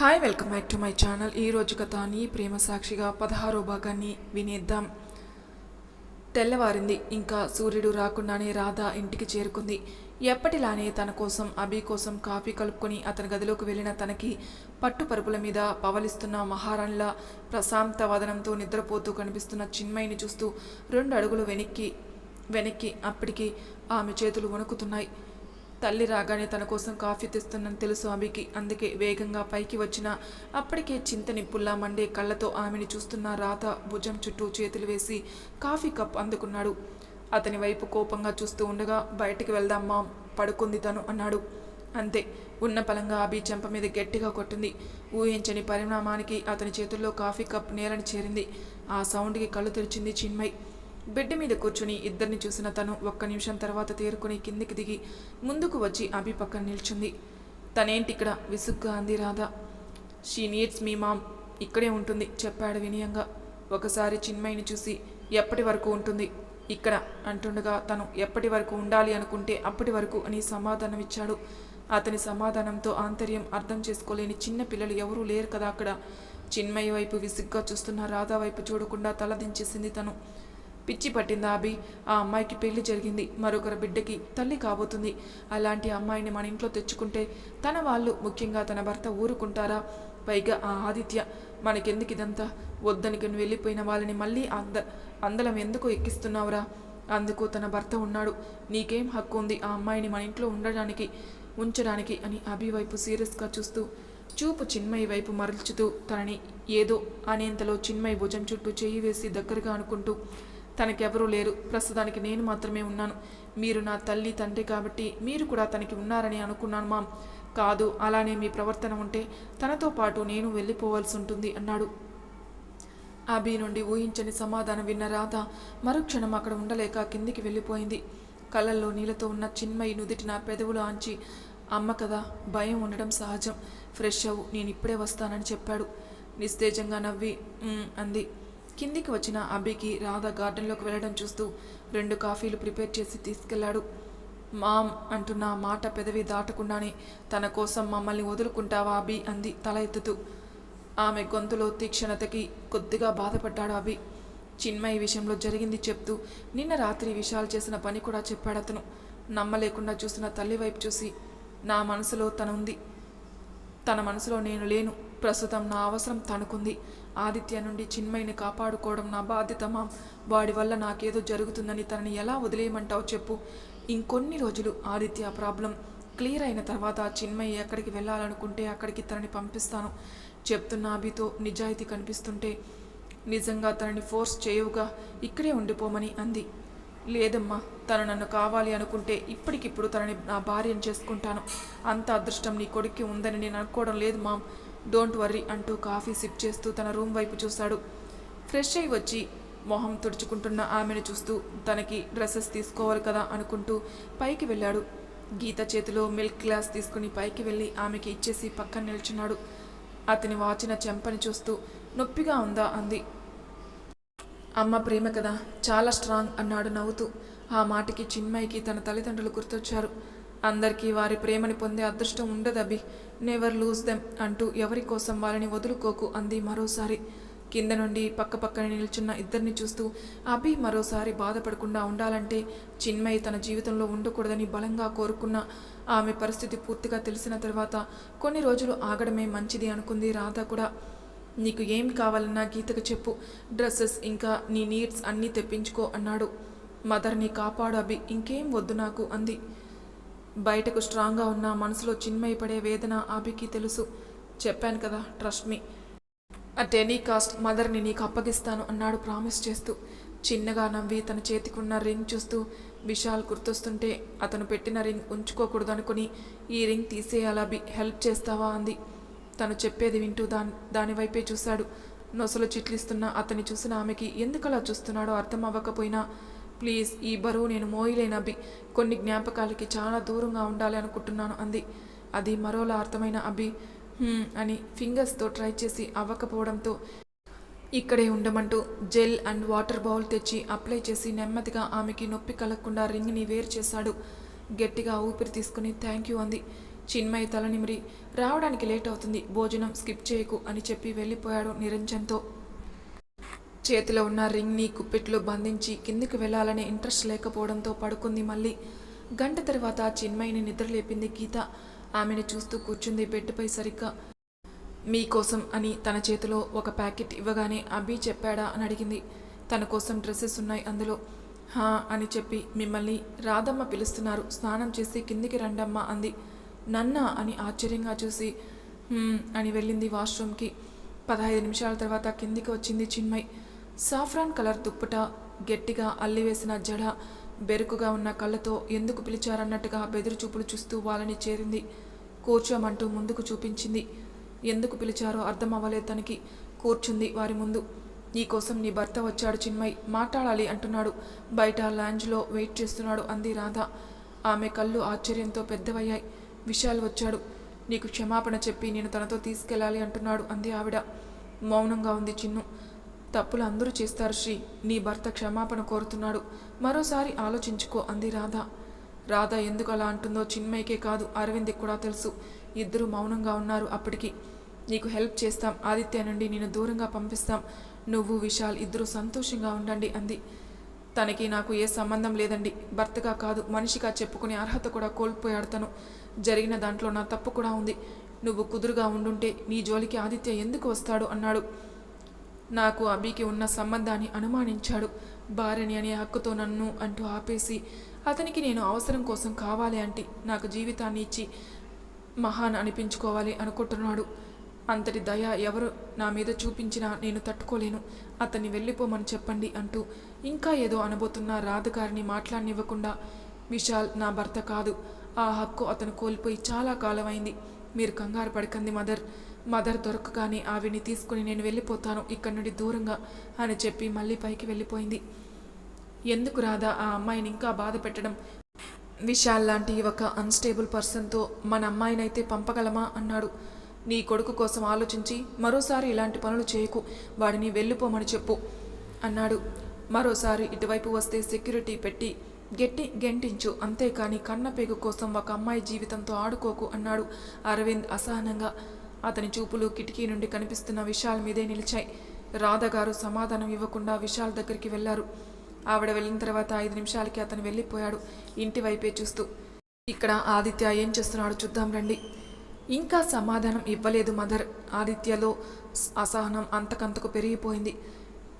Hi welcome back to my channel ఈ రోజు కథ నీ ప్రేమ సాక్షిగా పదహారో భాగాన్ని వినేద్దాం. తెల్లవారింది. ఇంకా సూర్యుడు రాకుండానే రాధ ఇంటికి చేరుకుంది. ఎప్పటిలానే తన కోసం అభి కోసం కాఫీ కలుపుకొని అతని గదిలోకి వెళ్ళిన తనకి పట్టుపరుపుల మీద పవలిస్తున్న మహారాణిలా ప్రశాంత వదనంతో నిద్రపోతూ కనిపిస్తున్న చిన్మయిని చూస్తూ రెండు అడుగులు వెనక్కి వెనక్కి అప్పటికి ఆమె చేతులు వణుకుతున్నాయి. తల్లి రాగానే తన కోసం కాఫీ తెస్తున్నాను తెలుసు అభికి అందుకే వేగంగా పైకి వచ్చిన అప్పటికే చింతని పుల్లా మండే కళ్ళతో ఆమెని చూస్తున్న రాధ భుజం చుట్టూ చేతులు వేసి కాఫీ కప్ అందుకున్నాడు. అతని వైపు కోపంగా చూస్తూ ఉండగా బయటికి వెళ్దాం మామ్ పడుకుంది తను అన్నాడు. అంతే ఉన్న పలంగా అభి చెంప మీద గట్టిగా కొట్టింది. ఊహించని పరిణామానికి అతని చేతుల్లో కాఫీ కప్ నేలని చేరింది. ఆ సౌండ్కి కళ్ళు తెరిచింది చిన్మయ్. బెడ్ మీద కూర్చుని ఇద్దరిని చూసిన తను ఒక్క నిమిషం తర్వాత తేరుకుని కిందికి దిగి ముందుకు వచ్చి అభి పక్కన నిల్చుంది. తనేంటి ఇక్కడ విసుగ్గా అంది Radha. She needs me mom. ఇక్కడే ఉంటుంది చెప్పాడు వినయంగా. ఒకసారి చిన్మయిని చూసి ఎప్పటి వరకు ఉంటుంది? ఇక్కడ అంటుండగా తను ఎప్పటి వరకు ఉండాలి అనుకుంటే అప్పటి వరకు అని సమాధానం ఇచ్చాడు అతని సమాధానంతో ఆంతర్యం అర్థం చేసుకోలేని చిన్న పిల్లలు ఎవరూ లేరు కదా అక్కడ. చిన్మయి వైపు విసుగ్గా చూస్తున్న రాధా వైపు చూడకుండా తలదించేసింది తను. పిచ్చి పట్టిందా అభి. ఆ అమ్మాయికి పెళ్ళి జరిగింది. మరొకరి బిడ్డకి తల్లి కాబోతుంది. అలాంటి అమ్మాయిని మన ఇంట్లో తెచ్చుకుంటే తన వాళ్ళు ముఖ్యంగా తన భర్త ఊరుకుంటారా? పైగా ఆ ఆదిత్య మనకెందుకు ఇదంతా? వద్దనికి వెళ్ళిపోయిన వాళ్ళని మళ్ళీ అంద అందలం ఎందుకు ఎక్కిస్తున్నావురా? అందుకు తన భర్త ఉన్నాడు. నీకేం హక్కు ఉంది ఆ అమ్మాయిని మన ఇంట్లో ఉండడానికి ఉంచడానికి అని అభి వైపు సీరియస్గా చూస్తూ చూపు చిన్మయి వైపు మరల్చుతూ తనని ఏదో అనేంతలో చిన్మయి భుజం చుట్టూ చేయి వేసి దగ్గరగా అనుకుంటూ తనకెవరూ లేరు. ప్రస్తుతానికి నేను మాత్రమే ఉన్నాను. మీరు నా తల్లి తండ్రి కాబట్టి మీరు కూడా తనకి ఉన్నారని అనుకున్నాను మామ్. కాదు అలానే మీ ప్రవర్తన ఉంటే తనతో పాటు నేను వెళ్ళిపోవాల్సి ఉంటుంది అన్నాడు. అభి నుండి ఊహించని సమాధానం విన్న రాధ మరుక్షణం అక్కడ ఉండలేక కిందికి వెళ్ళిపోయింది. కళ్ళల్లో నీళ్ళతో ఉన్న చిన్మయి నుదిటిన పెదవులు ఆంచి అమ్మ కదా భయం ఉండడం సహజం. ఫ్రెష్ అవ్వు నేను ఇప్పుడే వస్తానని చెప్పాడు. నిస్తేజంగా నవ్వి అంది. కిందికి వచ్చిన అభికి రాధ గార్డెన్లోకి వెళ్ళడం చూస్తూ రెండు కాఫీలు ప్రిపేర్ చేసి తీసుకెళ్ళాడు. మామ్ అంటున్న మాట పెదవి దాటకుండానే తన కోసం మమ్మల్ని వదులుకుంటావా అభి అంది తల ఎత్తుతూ. ఆమె గొంతులో తీక్షణతకి కొద్దిగా బాధపడ్డాడు అభి. చిన్మయి విషయంలో జరిగింది చెప్తూ నిన్న రాత్రి విషయాలు చేసిన పని కూడా చెప్పాడు అతను. నమ్మలేకుండా చూసిన తల్లి వైపు చూసి నా మనసులో తనుంది. తన మనసులో నేను లేను. ప్రస్తుతం నా అవసరం తనకుంది. ఆదిత్య నుండి చిన్మయిని కాపాడుకోవడం నా బాధ్యత మా వాడి వల్ల నాకేదో జరుగుతుందని తనని ఎలా వదిలేయమంటావు చెప్పు. ఇంకొన్ని రోజులు ఆదిత్య ప్రాబ్లం క్లియర్ అయిన తర్వాత చిన్మయి ఎక్కడికి వెళ్ళాలనుకుంటే అక్కడికి తనని పంపిస్తాను చెప్తున్న అభితో నిజాయితీ కనిపిస్తుంటే నిజంగా తనని ఫోర్స్ చేయవుగా ఇక్కడే ఉండిపోమని అంది. లేదమ్మా తను నన్ను కావాలి అనుకుంటే ఇప్పటికిప్పుడు తనని నా భార్యను చేసుకుంటాను. అంత అదృష్టం నీ కొడుక్కి ఉందని నేను అనుకోవడం లేదు మామ్. డోంట్ వర్రీ అంటూ కాఫీ సిప్ చేస్తూ తన రూమ్ వైపు చూశాడు. ఫ్రెష్ అయి వచ్చి మొహం తుడుచుకుంటున్న ఆమెను చూస్తూ తనకి డ్రెస్సెస్ తీసుకోవాలి కదా అనుకుంటూ పైకి వెళ్ళాడు. గీత చేతిలో మిల్క్ గ్లాస్ తీసుకుని పైకి వెళ్ళి ఆమెకి ఇచ్చేసి పక్కన నిల్చున్నాడు. అతని వాచిన చెంపని చూస్తూ నొప్పిగా ఉందా అంది. అమ్మ ప్రేమ కదా చాలా స్ట్రాంగ్ అన్నాడు నవ్వుతూ. ఆ మాటకి చిన్మయికి తన తల్లిదండ్రులు గుర్తొచ్చారు. అందరికీ వారి ప్రేమని పొందే అదృష్టం ఉండదబ్బి నెవర్ లూజ్ దెమ్ అంటూ ఎవరి కోసం వాళ్ళని వదులుకోకు అంది మరోసారి. కింద నుండి పక్క పక్కన నిల్చున్న ఇద్దరిని చూస్తూ అభి మరోసారి బాధపడకుండా ఉండాలంటే చిన్మయి తన జీవితంలో ఉండకూడదని బలంగా కోరుకున్న ఆమె పరిస్థితి పూర్తిగా తెలిసిన తర్వాత కొన్ని రోజులు ఆగడమే మంచిది అనుకుంది రాధ కూడా. నీకు ఏం కావాలన్నా గీతకు చెప్పు డ్రెస్సెస్ ఇంకా నీ నీడ్స్ అన్నీ తెప్పించుకో అన్నాడు. మదర్ని కాపాడు అభి ఇంకేం వద్దు నాకు అంది. బయటకు స్ట్రాంగ్గా ఉన్న మనసులో చిన్మయపడే వేదన అభికి తెలుసు. చెప్పాను కదా trust me at any cost మదర్ని నీకు అప్పగిస్తాను అన్నాడు ప్రామిస్ చేస్తూ. చిన్నగా నవ్వి తన చేతికున్న రింగ్ చూస్తూ విశాల్ గుర్తొస్తుంటే అతను పెట్టిన రింగ్ ఉంచుకోకూడదు అనుకుని ఈ రింగ్ తీసేయాలా అభి? హెల్ప్ చేస్తావా? అంది. తను చెప్పేది వింటూ దాని దానివైపే చూశాడు. నొసలు చిట్లిస్తున్న అతన్ని చూసిన ఆమెకి ఎందుకలా చూస్తున్నాడో అర్థం అవ్వకపోయినా ప్లీజ్ ఈ బరువు నేను మోయలేనబ్బి అభి కొన్ని జ్ఞాపకాలకి చాలా దూరంగా ఉండాలి అనుకుంటున్నాను అంది. అది మరోలా అర్థమైన అభి అని ఫింగర్స్తో ట్రై చేసి అవ్వకపోవడంతో ఇక్కడే ఉండమంటూ జెల్ అండ్ వాటర్ బౌల్ తెచ్చి అప్లై చేసి నెమ్మదిగా ఆమెకి నొప్పి కలగకుండా రింగ్ని వేరు చేశాడు. గట్టిగా ఊపిరి తీసుకుని థ్యాంక్ యూ అంది. చిన్మయ్య తలనిమిరి రావడానికి లేట్ అవుతుంది భోజనం స్కిప్ చేయకు అని చెప్పి వెళ్ళిపోయాడు నిరంజన్తో. చేతిలో ఉన్న రింగ్ని కుప్పిట్లో బంధించి కిందికి వెళ్ళాలనే ఇంట్రెస్ట్ లేకపోవడంతో పడుకుంది మళ్ళీ. గంట తర్వాత చిన్మయిని నిద్రలేపింది గీత. ఆమెను చూస్తూ కూర్చుంది బెడ్పై సరిగ్గా. మీకోసం అని తన చేతిలో ఒక ప్యాకెట్ ఇవ్వగానే అభి చెప్పాడా అని అడిగింది. తన కోసం డ్రెస్సెస్ ఉన్నాయి అందులో. హా అని చెప్పి మిమ్మల్ని రాధమ్మ పిలుస్తున్నారు. స్నానం చేసి కిందికి రండమ్మా అంది. నన్నా అని ఆశ్చర్యంగా చూసి అని వెళ్ళింది వాష్రూమ్కి. పదహైదు నిమిషాల తర్వాత కిందికి వచ్చింది చిన్మయ్. సాఫ్రాన్ కలర్ దుప్పట గట్టిగా అల్లివేసిన జడ బెరుకుగా ఉన్న కళ్ళతో ఎందుకు పిలిచారన్నట్టుగా బెదురు చూపులు చూస్తూ వాళ్ళని చేరింది. కూర్చోమంటూ ముందుకు చూపించింది. ఎందుకు పిలిచారో అర్థం అవ్వలేదు తనకి. కూర్చుంది వారి ముందు. నీకోసం నీ భర్త వచ్చాడు చిన్మయ్. మాట్లాడాలి అంటున్నాడు. బయట లాంజ్లో వెయిట్ చేస్తున్నాడు అంది రాధ. ఆమె కళ్ళు ఆశ్చర్యంతో పెద్దవయ్యాయి. విశాల్ వచ్చాడు. నీకు క్షమాపణ చెప్పి నేను తనతో తీసుకెళ్ళాలి అంటున్నాడు అంది ఆవిడ. మౌనంగా ఉంది చిన్ను. తప్పులు అందరూ చేస్తారు శ్రీ. నీ భర్త క్షమాపణ కోరుతున్నాడు. మరోసారి ఆలోచించుకో అంది రాధ. రాధ ఎందుకు అలా అంటుందో చిన్మయ్యకే కాదు అరవింద్కి కూడా తెలుసు. ఇద్దరు మౌనంగా ఉన్నారు అప్పటికి. నీకు హెల్ప్ చేస్తాం. ఆదిత్య నుండి నేను దూరంగా పంపిస్తాం. నువ్వు విశాల్ ఇద్దరు సంతోషంగా ఉండండి అంది. తనకి నాకు ఏ సంబంధం లేదండి. భర్తగా కాదు మనిషిగా చెప్పుకునే అర్హత కూడా కోల్పోయాడు తను జరిగిన దాంట్లో నా తప్పు కూడా ఉంది. నువ్వు కుదురుగా ఉండుంటే నీ జోలికి ఆదిత్య ఎందుకు వస్తాడు? అన్నాడు. నాకు అభికి ఉన్న సంబంధాన్ని అనుమానించాడు. భార్యని అనే హక్కుతో నన్ను అంటూ ఆపేసి అతనికి నేను అవసరం కోసం కావాలి అంటే నాకు జీవితాన్ని ఇచ్చి మహాన్ అనిపించుకోవాలి అనుకుంటున్నాడు. అంతటి దయ ఎవరు నా మీద చూపించినా నేను తట్టుకోలేను. అతన్ని వెళ్ళిపోమని చెప్పండి అంటూ ఇంకా ఏదో అనబోతున్న రాధగారిని మాట్లాడనివ్వకుండా విశాల్ నా భర్త కాదు. ఆ హక్కు అతను కోల్పోయి చాలా కాలమైంది. మీరు కంగారు పడకండి మదర్. మదర్ దొరకగానే ఆవిని తీసుకుని నేను వెళ్ళిపోతాను ఇక్కడి నుండి దూరంగా అని చెప్పి మళ్ళీ పైకి వెళ్ళిపోయింది. ఎందుకు రాదా ఆ అమ్మాయిని ఇంకా బాధ పెట్టడం? విశాల్ లాంటి ఒక అన్స్టేబుల్ పర్సన్తో మన అమ్మాయినైతే పంపగలమా? అన్నాడు. నీ కొడుకు కోసం ఆలోచించి మరోసారి ఇలాంటి పనులు చేయకు వాడిని వెళ్ళిపోమని చెప్పు అన్నాడు. మరోసారి ఇటువైపు వస్తే సెక్యూరిటీ పెట్టి గట్టి గెంటించు అంతేకాని కన్నపేగు కోసం ఒక అమ్మాయి జీవితంతో ఆడుకోకు అన్నాడు అరవింద్ అసహనంగా. అతని చూపులు కిటికీ నుండి కనిపిస్తున్న విశాల్ మీదే నిలిచాయి. రాధ గారు సమాధానం ఇవ్వకుండా విశాల్ దగ్గరికి వెళ్ళారు. ఆవిడ వెళ్ళిన తర్వాత ఐదు నిమిషాలకి అతను వెళ్ళిపోయాడు ఇంటి వైపే చూస్తూ. ఇక్కడ ఆదిత్య ఏం చేస్తున్నాడు చూద్దాం రండి. ఇంకా సమాధానం ఇవ్వలేదు మదర్. ఆదిత్యలో అసహనం అంతకంతకు పెరిగిపోయింది.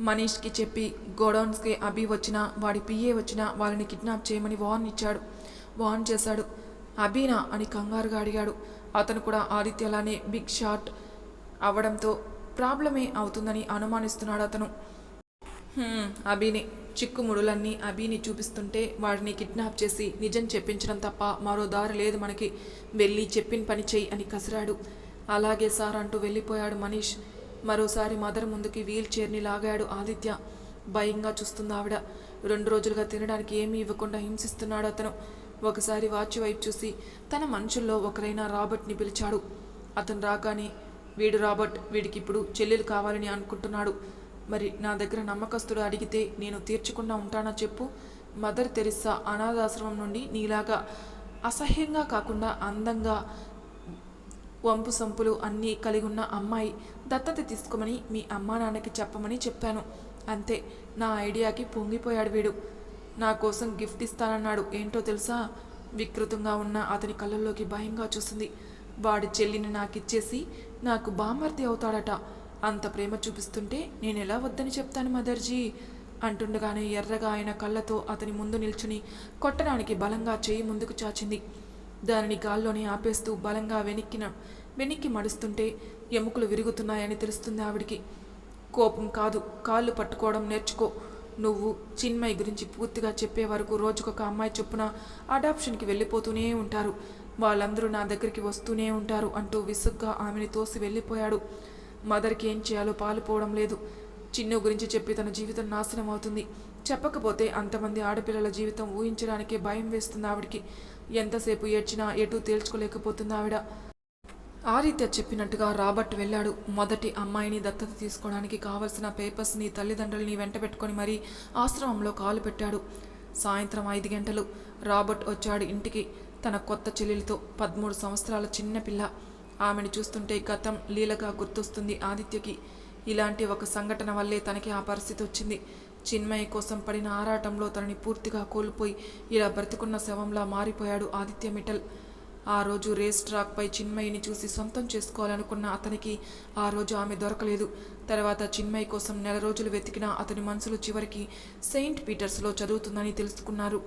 మనీష్కి చెప్పి గోడౌన్స్కి అభి వచ్చినా వాడి పిఏ వచ్చినా వాళ్ళని కిడ్నాప్ చేయమని వార్న్ ఇచ్చాడు వార్న్ చేశాడు. అభినా అని కంగారుగా అడిగాడు. అతను కూడా ఆదిత్యలానే బిగ్ షాట్ అవ్వడంతో ప్రాబ్లమే అవుతుందని అనుమానిస్తున్నాడు అతను. అభిని. చిక్కుముడులన్నీ అభిని చూపిస్తుంటే వాడిని కిడ్నాప్ చేసి నిజం చెప్పించడం తప్ప మరో దారి లేదు మనకి. వెళ్ళి చెప్పిన పని చెయ్యి అని కసిరాడు. అలాగే సార్ అంటూ వెళ్ళిపోయాడు మనీష్. మరోసారి మదర్ ముందుకి వీల్ చైర్ని లాగాడు ఆదిత్య. భయంగా చూస్తుంది ఆవిడ. రెండు రోజులుగా తినడానికి ఏమీ ఇవ్వకుండా హింసిస్తున్నాడు అతను. ఒకసారి వాచ్ వైపు చూసి తన మనుషుల్లో ఒకరైన రాబర్ట్ని పిలిచాడు. అతను రాగానే వీడు రాబర్ట్ వీడికి ఇప్పుడు చెల్లెలు కావాలని అనుకుంటున్నాడు. మరి నా దగ్గర నమ్మకస్తుడు అడిగితే నేను తీర్చకుండా ఉంటానా చెప్పు. మదర్ తెరిస్సా అనాథాశ్రమం నుండి నీలాగా అసహ్యంగా కాకుండా అందంగా వంపు సంపులు అన్నీ కలిగి ఉన్న అమ్మాయి దత్తత తీసుకోమని మీ అమ్మా నాన్నకి చెప్పమని చెప్పాను. అంతే నా ఐడియాకి పొంగిపోయాడు వీడు. నా కోసం గిఫ్ట్ ఇస్తానన్నాడు. ఏంటో తెలుసా? వికృతంగా ఉన్న అతని కళ్ళల్లోకి భయంగా చూసింది. వాడి చెల్లిని నాకిచ్చేసి నాకు బామర్ది అవుతాడట. అంత ప్రేమ చూపిస్తుంటే నేను ఎలా వద్దని చెప్తాను మదర్జీ? అంటుండగానే ఎర్రగా ఆయన కళ్ళతో అతని ముందు నిల్చుని కొట్టడానికి బలంగా చేయి ముందుకు చాచింది. దానిని గాల్లోనే ఆపేస్తూ బలంగా వెనక్కిన వెనక్కి మడుస్తుంటే ఎముకలు విరుగుతున్నాయని తెలుస్తుంది ఆవిడికి. కోపం కాదు. కాళ్ళు పట్టుకోవడం నేర్చుకో. నువ్వు చిన్మయ్ గురించి పూర్తిగా చెప్పే వరకు రోజుకొక అమ్మాయి చొప్పున అడాప్షన్కి వెళ్ళిపోతూనే ఉంటారు. వాళ్ళందరూ నా దగ్గరికి వస్తూనే ఉంటారు అంటూ విసుగ్గా ఆమెని తోసి వెళ్ళిపోయాడు. మదర్కి ఏం చేయాలో పాలుపోవడం లేదు. చిన్ను గురించి చెప్పి తన జీవితం నాశనం అవుతుంది. చెప్పకపోతే అంతమంది ఆడపిల్లల జీవితం ఊహించడానికే భయం వేస్తుంది ఆవిడికి. ఎంతసేపు ఏడ్చినా ఎటూ తేల్చుకోలేకపోతుంది ఆవిడ. ఆదిత్య చెప్పినట్టుగా రాబర్ట్ వెళ్ళాడు. మొదటి అమ్మాయిని దత్తత తీసుకోవడానికి కావలసిన పేపర్స్ని తల్లిదండ్రుల్ని వెంటబెట్టుకొని మరీ ఆశ్రమంలో కాలు పెట్టాడు. సాయంత్రం ఐదు గంటలు. రాబర్ట్ వచ్చాడు ఇంటికి. తన కొత్త చెల్లెలితో పదమూడు సంవత్సరాల చిన్న పిల్ల. ఆమెను చూస్తుంటే గతం లీలగా గుర్తొస్తుంది ఆదిత్యకి. ఇలాంటి ఒక సంఘటన వల్లే తనకి ఆ పరిస్థితి వచ్చింది. చిన్మయ్య కోసం పడిన ఆరాటంలో తనని పూర్తిగా కోల్పోయి ఇలా బ్రతుకున్న శవంలా మారిపోయాడు ఆదిత్య మిఠల్ ఆ రోజు రేస్ ట్రాక్పై చిన్మయిని చూసి సొంతం చేసుకోవాలనుకున్న అతనికి ఆ రోజు ఆమె దొరకలేదు. తర్వాత చిన్మయి కోసం నెల రోజులు వెతికిన అతని మనసులో చివరికి సెయింట్ పీటర్స్లో చదువుతుందని తెలుసుకున్నారు.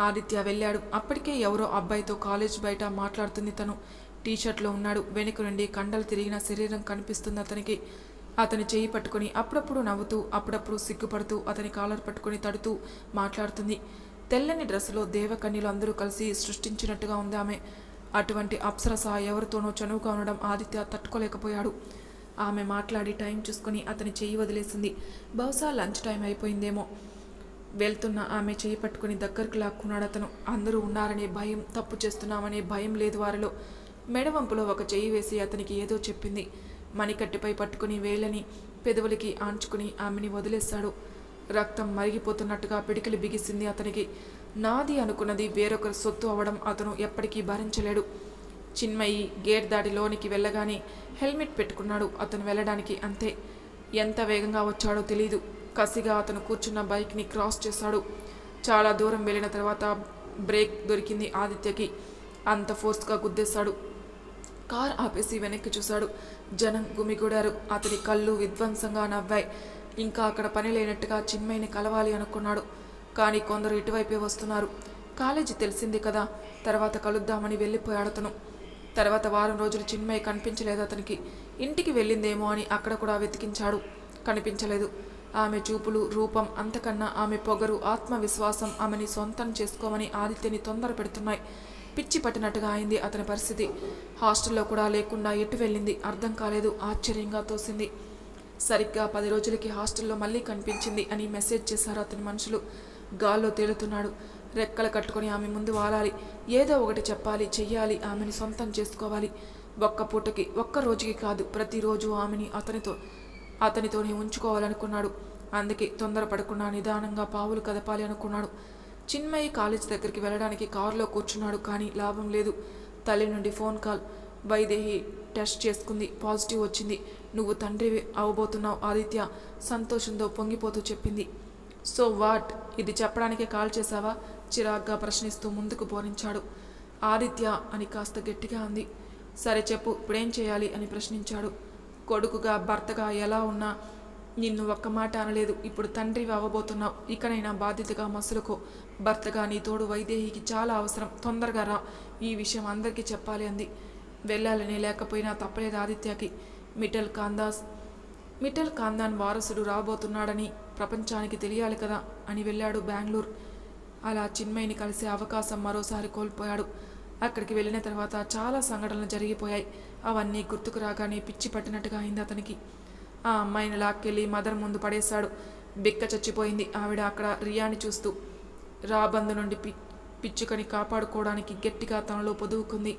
ఆదిత్య వెళ్ళాడు. అప్పటికే ఎవరో అబ్బాయితో కాలేజ్ బయట మాట్లాడుతుంది తను. టీషర్ట్లో ఉన్నాడు. వెనుక నుండి కండలు తిరిగిన శరీరం కనిపిస్తుంది అతనికి. అతని చేయి పట్టుకొని అప్పుడప్పుడు నవ్వుతూ అప్పుడప్పుడు సిగ్గుపడుతూ అతని కాలర్ పట్టుకొని తడుతూ మాట్లాడుతుంది. తెల్లని డ్రెస్సులో దేవకన్యలు అందరూ కలిసి సృష్టించినట్టుగా ఉంది ఆమె. అటువంటి అప్సరస ఎవరితోనో చనువుగా ఉండడం ఆదిత్య తట్టుకోలేకపోయాడు. ఆమె మాట్లాడి టైం చూసుకొని అతని చెయ్యి వదిలేసింది. బహుశా లంచ్ టైం అయిపోయిందేమో. వెళ్తున్న ఆమె చేయి పట్టుకుని దగ్గరకు లాక్కున్నాడు అతను. అందరూ ఉన్నారనే భయం తప్పు చేస్తున్నామనే భయం లేదు వారిలో. మెడవంపులో ఒక చెయ్యి వేసి అతనికి ఏదో చెప్పింది. మణికట్టుపై పట్టుకుని వేలని పెదవులకి ఆంచుకుని ఆమెని వదిలేశాడు. రక్తం మరిగిపోతున్నట్టుగా పిడికిలి బిగిసింది అతనికి. నాది అనుకున్నది వేరొకరు సొత్తు అవడం అతను ఎప్పటికీ భరించలేడు. చిన్మయి గేట్ దాటి లోనికి వెళ్ళగానే హెల్మెట్ పెట్టుకున్నాడు. అతను వెళ్ళడానికి అంతే. ఎంత వేగంగా వచ్చాడో తెలియదు కసిగా అతను కూర్చున్న బైక్ని క్రాస్ చేశాడు. చాలా దూరం వెళ్ళిన తర్వాత బ్రేక్ దొరికింది ఆదిత్యకి. అంత ఫోర్స్గా గుద్దేశాడు. కార్ ఆపేసి వెనక్కి చూశాడు. జనం గుమిగూడారు. అతని కళ్ళు విధ్వంసంగా నవ్వాయి. ఇంకా అక్కడ పని లేనట్టుగా చిన్మయిని కలవాలి అనుకున్నాడు. కానీ కొందరు ఇటువైపే వస్తున్నారు. కాలేజీ తెలిసింది కదా తర్వాత కలుద్దామని వెళ్ళిపోయాడు అతను. తర్వాత వారం రోజులు చిన్మయ్య కనిపించలేదు అతనికి. ఇంటికి వెళ్ళిందేమో అని అక్కడ కూడా వెతికించాడు. కనిపించలేదు. ఆమె చూపులు రూపం అంతకన్నా ఆమె పొగరు ఆత్మవిశ్వాసం ఆమెని సొంతం చేసుకోమని ఆదిత్యని తొందర పెడుతున్నాయి. పిచ్చి పట్టినట్టుగా అయింది అతని పరిస్థితి. హాస్టల్లో కూడా లేకుండా ఎటు వెళ్ళింది అర్థం కాలేదు. ఆశ్చర్యంగా తోసింది. సరిగ్గా పది రోజులకి హాస్టల్లో మళ్ళీ కనిపించింది అని మెసేజ్ చేశారు అతని మనుషులు. గాల్లో తేలుతున్నాడు. రెక్కలు కట్టుకొని ఆమె ముందు వాలాలి. ఏదో ఒకటి చెప్పాలి చెయ్యాలి ఆమెని సొంతం చేసుకోవాలి. ఒక్క పూటకి ఒక్క రోజుకి కాదు ప్రతిరోజు ఆమెని అతనితో అతనితోనే ఉంచుకోవాలనుకున్నాడు. అందుకే తొందరపడకుండా నిదానంగా పావులు కదపాలి అనుకున్నాడు. చిన్మయి కాలేజ్ దగ్గరికి వెళ్ళడానికి కారులో కూర్చున్నాడు కానీ లాభం లేదు. తల్లి నుండి ఫోన్ కాల్. వైదేహి టెస్ట్ చేసుకుంది. పాజిటివ్ వచ్చింది. నువ్వు తండ్రి అవబోతున్నావు ఆదిత్య. సంతోషంతో పొంగిపోతూ చెప్పింది. So what? ఇది చెప్పడానికే కాల్ చేశావా? చిరాగ్గా ప్రశ్నిస్తూ ముందుకు పోరించాడు ఆదిత్య అని కాస్త గట్టిగా అంది. సరే చెప్పు ఇప్పుడేం చేయాలి అని ప్రశ్నించాడు. కొడుకుగా భర్తగా ఎలా ఉన్నా నిన్ను ఒక్క మాట అనలేదు. ఇప్పుడు తండ్రివి అవ్వబోతున్నావు ఇకనైనా బాధ్యతగా మసులుకో. భర్తగా నీ తోడు వైదేహికి చాలా అవసరం. తొందరగా రా. ఈ విషయం అందరికీ చెప్పాలి అంది. వెళ్ళాలని లేకపోయినా తప్పలేదు ఆదిత్యకి. మిఠల్ కాందాస్ మిఠల్ కాందాన్ వారసుడు రాబోతున్నాడని ప్రపంచానికి తెలియాలి కదా అని వెళ్ళాడు బెంగళూరు. అలా చిన్మయిని కలిసే అవకాశం మరోసారి కోల్పోయాడు. అక్కడికి వెళ్ళిన తర్వాత చాలా సంఘటనలు జరిగిపోయాయి. అవన్నీ గుర్తుకు రాగానే పిచ్చి పట్టినట్టుగా అయింది అతనికి. ఆ అమ్మాయిని లాక్కెళ్ళి మదర్ ముందు పడేశాడు. బిక్క చచ్చిపోయింది. ఆవిడ అక్కడ రియాని చూస్తూ రాబందు నుండి పి పిచ్చుకని కాపాడుకోవడానికి గట్టిగా తనలో పొదువుకుంది.